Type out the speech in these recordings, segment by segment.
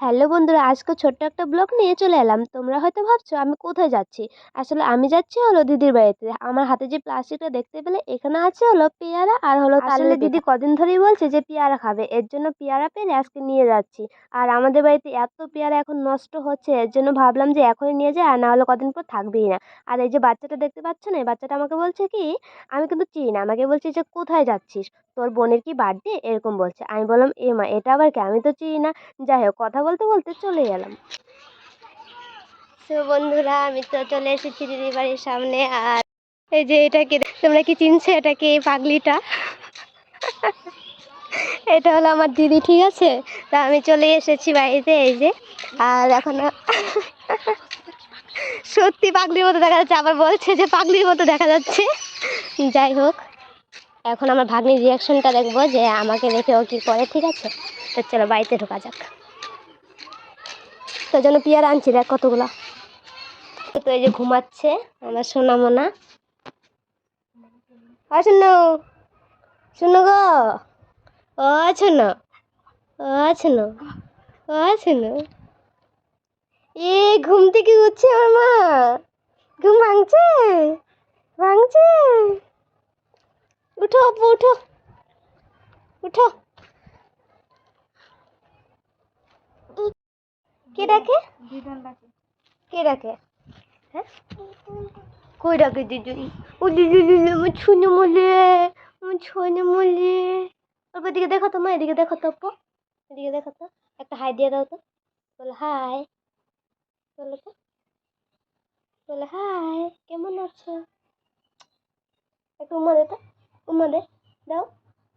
Hello বন্ধুরা আজকে ছোট্ট একটা ব্লগ নিয়ে চলে এলাম। তোমরা হয়তো ভাবছ আমি কোথায় যাচ্ছি? আসলে আমি যাচ্ছি হলো দিদির বাড়িতে। আমার হাতে যে প্লাস্টিকটা দেখতে পেলে এখানে আছে হলো পেয়ারা আর হলো আসলে দিদি কদিন ধরেই বলছে যে পেয়ারা খাবে। এর জন্য পেয়ারা পেরে আজকে নিয়ে যাচ্ছি। আর আমাদের বাড়িতে এত পেয়ারা এখন নষ্ট হচ্ছে এর জন্য ভাবলাম যে এখনই নিয়ে যায় আর না হলে কদিন পর থাকবেই না। আর এই যে বাচ্চাটা দেখতে পাচ্ছ না এই বাচ্চাটা আমাকে বলছে কি আমি কিন্তু চিনি না আমাকে বলছে যে কোথায় যাচ্ছিস? তোর বোনের কি বার্থডে? এরকম বলছে। আমি বললাম, এ মা, এটা আবার কি? আমি তো চিনি না। যাই হোক, কথা বলতে বলতে চলে গেলাম বন্ধুরা, আমি তো চলে এসেছি দিদি বাড়ির সামনে। আর এই যে এটা কি, তোমরা কি চিনছো এটা কি এই পাগলিটা? এটা হলো আমার দিদি, ঠিক আছে? তা আমি চলে এসেছি বাড়িতে, এই যে। আর এখন সত্যি পাগলির মতো দেখা যাচ্ছে, আবার বলছে যে পাগলির মতো দেখা যাচ্ছে। যাই হোক। এখন আমার ভাগ্নির রিয়াকশনটা দেখব যে আমাকে দেখে ও কী করে, ঠিক আছে? তো চলো বাড়িতে ঢোকা যাক। তো জন্য পিয়ার আনছি, দেখ কতগুলো। তো এই যে ঘুমাচ্ছে, আমার সোনা মোনা আর শুনো শুনো গো। ও শুনো ও শুনো ও এ, ঘুম থেকে উঠছে আমার মা। ঘুম ভাঙছে ভাঙছে। উঠো অপু উঠো। উঠো। কে ডাকে? কে ডাকে? হ্যাঁ? কই ডাকে দিদুন ও দিদি দিদি আমার ছুনে মলে, আমার ছুনে মলে। অল্প এদিকে দেখো তো মা, এদিকে দেখো তো অপ্পু এদিকে দেখো তো, একটা হাই দিয়ে দাও তো। বলো, হাই। বলো তো। বলো, হাই, কেমন আছো? একটু দে তো। উমা দে দাও।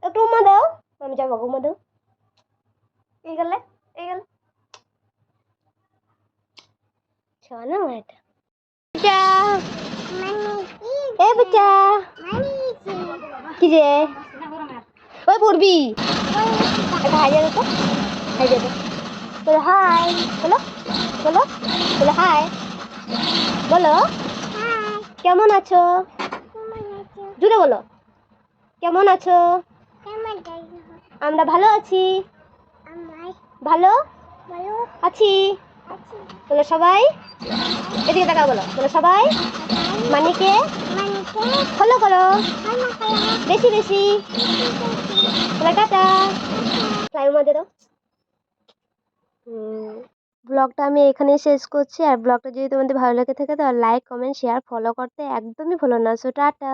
একটু উমা দাও। আমি যাব উমা দাও। এই গেলে এই গেলে। এটা। বাচ্চা এ বাচ্চা কি যে? ওই পড়বি। একটা হাই যাবে তো? হাই যাবে। বলো হাই। বলো বলো বলো হাই। বলো। কেমন আছো? জুড়ে বলো। কেমন আছো? আমরা ভালো আছি। ভালো? আছি। বলো সবাই? এদিকে টাকা বলো। বলো সবাই? মানিকে? ফলো করো। বেশি বেশি। বলো টাটা। মধ্যে দাও। ব্লগটা আমি এখানে শেষ করছি। আর ব্লগটা যদি তোমাদের ভালো লেগে থাকে তাহলে লাইক কমেন্ট শেয়ার ফলো করতে একদমই ভুলো না। So tata.